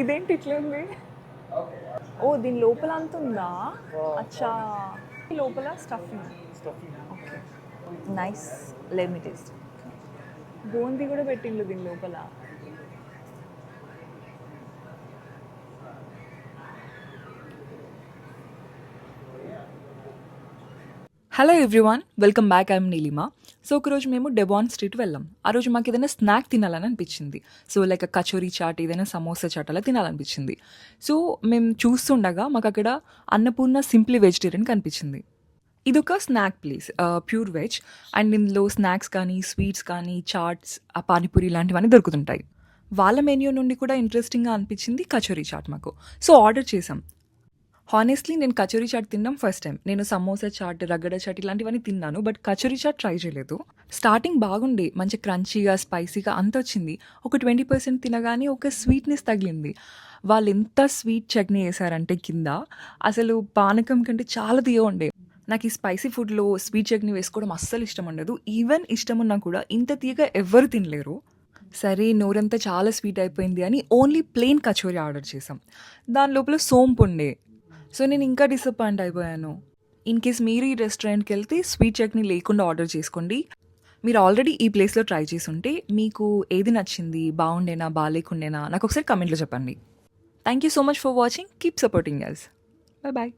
ఇదేంటి ఇట్లా ఉంది? ఓ దీని లోపల అంత ఉందా? అచ్చా. లోపల stuffing okay nice let me taste boondi కూడా పెట్టిండు దీని లోపల. Hello everyone welcome back I'm Neelima so ఒకరోజు మేము డెబాన్ స్ట్రీట్ వెళ్ళాం. ఆ రోజు మాకు ఏదైనా స్నాక్ తినాలని అనిపించింది సో లైక్ కచోరీ చాట్ ఏదైనా సమోసా చాట్ అలా తినాలనిపించింది. సో మేము చూస్తుండగా మాకు అక్కడ అన్నపూర్ణ సింప్లీ వెజిటేరియన్ కనిపించింది. ఇది ఒక snack place pure veg and ఇందులో స్నాక్స్ కానీ స్వీట్స్ కానీ చాట్స్ పానీపూరి ఇలాంటివన్నీ దొరుకుతుంటాయి. వాళ్ళ మెన్యూ నుండి కూడా ఇంట్రెస్టింగ్గా అనిపించింది కచోరీ చాట్ మాకు. సో ఆర్డర్ చేసాం హానెస్ట్లీ నేను కచోరీ చాట్ తినడం ఫస్ట్ టైం నేను సమోసా చాట్ రగడ చాట్ ఇలాంటివన్నీ తిన్నాను బట్ కచోరీ చాట్ ట్రై చేయలేదు. స్టార్టింగ్ బాగుండే మంచి క్రంచీగా స్పైసీగా అంత వచ్చింది. ఒక ట్వంటీ పర్సెంట్ తినగానే ఒక స్వీట్నెస్ తగిలింది. వాళ్ళు ఎంత స్వీట్ చట్నీ వేసారంటే కింద అసలు పానకం కంటే చాలా తీయ ఉండే. నాకు ఈ స్పైసీ ఫుడ్లో స్వీట్ చట్నీ వేసుకోవడం అస్సలు ఇష్టం ఉండదు. ఈవెన్ ఇష్టం ఉన్నా కూడా ఇంత తీయగా ఎవ్వరు తినలేరు. సరే నోరంతా చాలా స్వీట్ అయిపోయింది అని ఓన్లీ ప్లెయిన్ కచోరీ ఆర్డర్ చేసాం దాని లోపల సోంపు ఉండే. సో నేను ఇంకా డిసప్పాయింట్ అయిపోయాను. ఇన్ కేస్ మీరు ఈ రెస్టారెంట్కి వెళ్తే స్వీట్ చట్నీ లేకుండా ఆర్డర్ చేసుకోండి. మీరు ఆల్రెడీ ఈ ప్లేస్లో ట్రై చేసి ఉంటే మీకు ఏది నచ్చింది బాగుండేనా బాగాలేకుండేనా నాకు ఒకసారి కమెంట్లో చెప్పండి. Thank you so much for watching keep supporting us bye bye